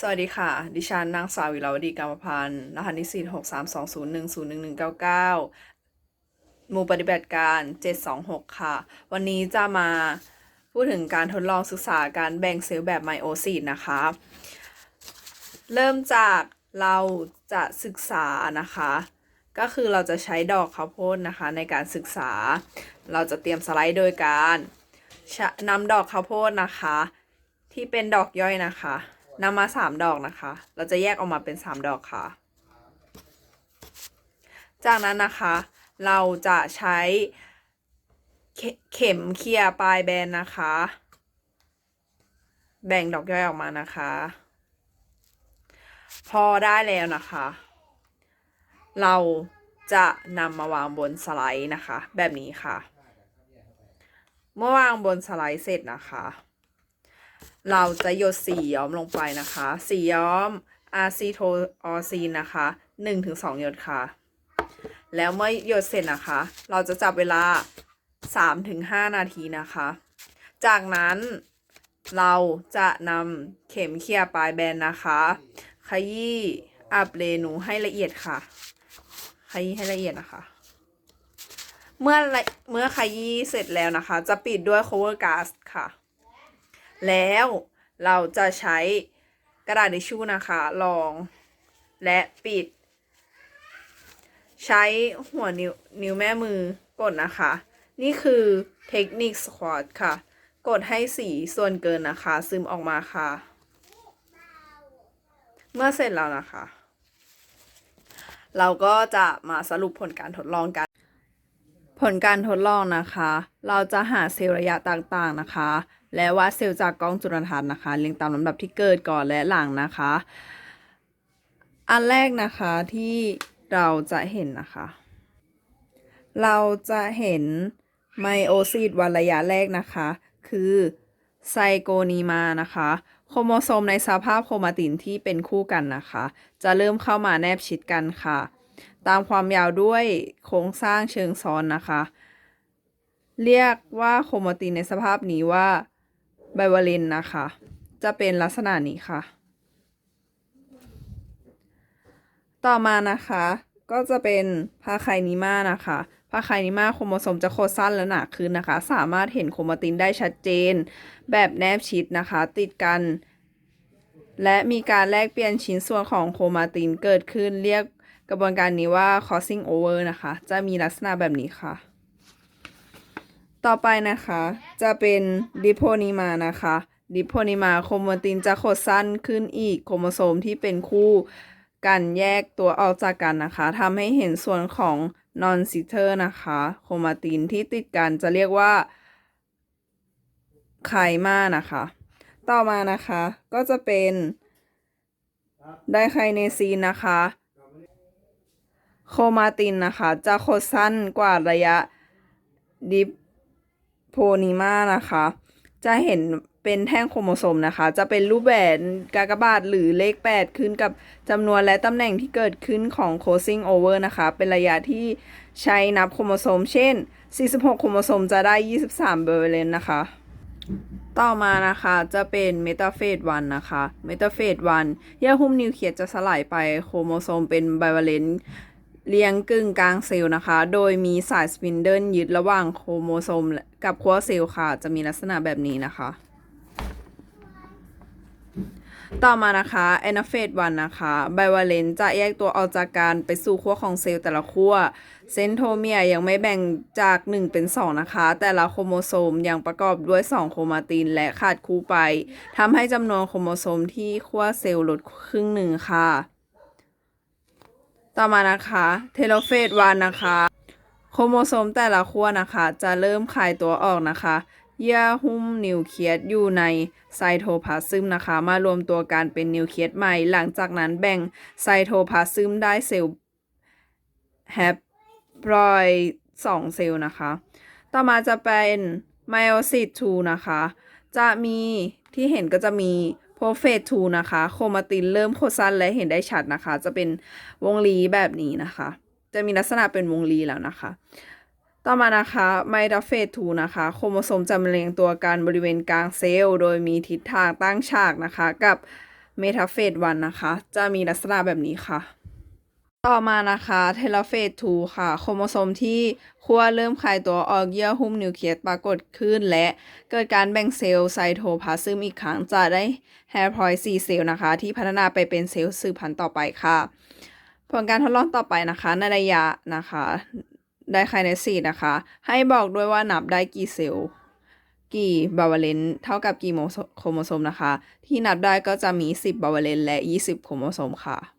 สวัสดีค่ะ ดิฉันนางสาววิลาวดีกรรมพันธ์รหัสนิสิตหกสามสองศูนย์หนึ่งศูนย์หนึ่งหนึ่งเก้าเก้าหมู่ปฏิบัติการเจ็ดสองหกค่ะ วันนี้จะมาพูดถึงการทดลองศึกษาการแบ่งเซลล์แบบไมโอซีดนะคะ เริ่มจากเราจะศึกษานะคะ ก็คือเราจะใช้ดอกข้าวโพดนะคะในการศึกษา เราจะเตรียมสไลด์โดยการนำดอกข้าวโพดนะคะ ที่เป็นดอกย่อยนะคะ นำมาสามดอกนะคะ เราจะแยกออกมาเป็นสามดอกค่ะ จากนั้นนะคะ เราจะใช้เข็มเคี่ยปลายแบนนะคะ แบ่งดอกย่อยออกมานะคะ พอได้แล้วนะคะ เราจะนำมาวางบนสไลด์นะคะ แบบนี้ค่ะ เมื่อวางบนสไลด์เสร็จนะคะ เราจะหยดสีย้อมลงไปนะคะสีย้อมอะซีโทออซีนะคะ1-2หยดค่ะ แล้วเมื่อหยดเสร็จนะคะ เราจะจับเวลา3-5นาทีนะคะ จากนั้นเราจะนำเข็มเขี่ยปลายแบนนะคะ ขยี้อับเรนูให้ละเอียดค่ะ ขยี้ให้ละเอียดนะคะ เมื่อเมื่อขยี้เสร็จแล้วนะคะ จะปิดด้วย cover gas ค่ะ แล้วเราจะใช้กระดาษทิชชู่นะคะรองและปิด ใช้หัวนิ้วนิ้วแม่มือกดนะคะ นี่คือเทคนิคสควอตค่ะ กดให้สีส่วนเกินนะคะ ซึมออกมาค่ะ เมื่อเสร็จแล้วนะคะ เราก็จะมาสรุปผลการทดลองกัน ผลการทดลองนะคะ เราจะหาเซลล์ระยะต่างๆนะคะ และวัดเซลล์จากกล้องจุลทรรศน์นะคะ เรียงตามลำดับที่เกิดก่อนและหลังนะคะ อันแรกนะคะที่เราจะเห็นนะคะ เราจะเห็นไมโอซิสวันระยะแรกนะคะ คือไซโกนีมานะคะโครโมโซมในสภาพโครมาตินที่เป็นคู่กันนะคะ จะเริ่มเข้ามาแนบชิดกันค่ะ ตามความยาวด้วยโครงสร้างเชิงซ้อนนะคะ เรียกว่าโครโมาตินในสภาพนี้ว่า ไบวาเลนนะคะ จะเป็นลักษณะนี้ค่ะ ต่อมานะคะ ก็จะเป็นพาไคนิมานะคะพาไคนิมาโครโมโซมจะโคตรสั้นและหนาขึ้นนะคะ สามารถเห็นโครโมาตินได้ชัดเจน แบบแนบชิดนะคะ ติดกัน และมีการแลกเปลี่ยนชิ้นส่วนของโครโมาตินเกิดขึ้นเรียกกระบวนการนี้ว่า crossing over นะคะ จะมีลักษณะแบบนี้ค่ะ ต่อไปนะคะ จะเป็นดิโพนิมานะคะ ดิโพนิมาโครโมตินจะขดสั้นขึ้นอีกโครโมโซมที่เป็นคู่กันแยกตัวออกจากกันนะคะทำให้เห็นส่วนของนอนซิเตอร์นะคะ โครมาตินที่ติดกันจะเรียกว่าไคมานะคะ ต่อมานะคะก็จะเป็นไดไคเนซีนนะคะ โครมาตินนะคะ จะขดสั้นกว่าระยะดิ โพนิมานะคะ จะเห็นเป็นแท่งโครโมโซมนะคะ จะเป็นรูปแหวนกากบาทหรือเลข 8 ขึ้นกับจำนวนและตำแหน่งที่เกิดขึ้นของ crossing over นะคะ เป็นระยะที่ใช้นับโครโมโซม เช่น 46 โครโมโซมจะได้ 23 เบอร์เลนนะคะ ต่อมานะคะจะเป็นเมตาเฟสวันนะคะเมตาเฟสวันเยื่อหุ้มนิวเคลียสจะสลายไปโครโมโซมเป็นไบวาเลนต์เรียงกึ่งกลางเซลล์นะคะ โดยมีสายสปินเดิลยึดระหว่างโครโมโซม กับขั้วเซลล์ค่ะ จะมีลักษณะแบบนี้นะคะ ต่อมานะคะแอนาเฟสวันนะคะไบวาเลนจะแยกตัวออกจากกันไปสู่ขั้วของเซลล์แต่ละขั้วเซนโทเมียยังไม่แบ่งจาก 1 เป็น 2 นะคะ แต่ละโครโมโซมยังประกอบด้วย 2 โครมาตินและขาดคู่ไปทำให้จำนวนโครโมโซมที่ขั้วเซลล์ลดครึ่งหนึ่งค่ะ ต่อมานะคะเทโลเฟสวันนะคะ โครโมโซมแต่ละขั้วนะคะ จะเริ่มคายตัวออกนะคะเยื่อหุ้มนิวเคลียสอยู่ในไซโทพลาซึมนะคะ มารวมตัวกันเป็นนิวเคลียสใหม่ หลังจากนั้นแบ่งไซโทพลาซึมได้เซลล์แฮปปรอย2เซลล์นะคะ ต่อมาจะเป็นไมโอซิส2นะคะ จะมีที่เห็นก็จะมีโพเฟส2นะคะ โครมาตินเริ่มโคสั้นและเห็นได้ชัดนะคะ จะเป็นวงรีแบบนี้นะคะ จะมีลักษณะเป็นวงรีแล้วนะคะ ต่อมานะคะไมดาเฟส2นะคะ โครโมโซมจะเรียงตัวกันบริเวณกลางเซลล์ โดยมีทิศทางตั้งฉากนะคะ กับเมทาเฟสวันนะคะ จะมีลักษณะแบบนี้ค่ะ ต่อมานะคะเทลเฟส2ค่ะ โครโมโซมที่ขั้วเริ่มคลายตัวออกเยื่อหุ้มนิวเคลียสปรากฏขึ้น และเกิดการแบ่งเซลล์ไซโทพลาซึมอีกครั้งจะได้แฮร์พลอย4เซลล์นะคะ ที่พัฒนาไปเป็นเซลล์สืบพันธุ์ต่อไปค่ะ ผลการทดลองต่อไปนะคะในระยะนะคะ ได้ไคเนซีนะคะ ให้บอกด้วยว่านับได้กี่เซลล์ กี่บาวาเลนเท่ากับกี่โมโซโครโมโซมนะคะ ที่นับได้ก็จะมี 10 บาวาเลนและ 20 โครโมโซมค่ะ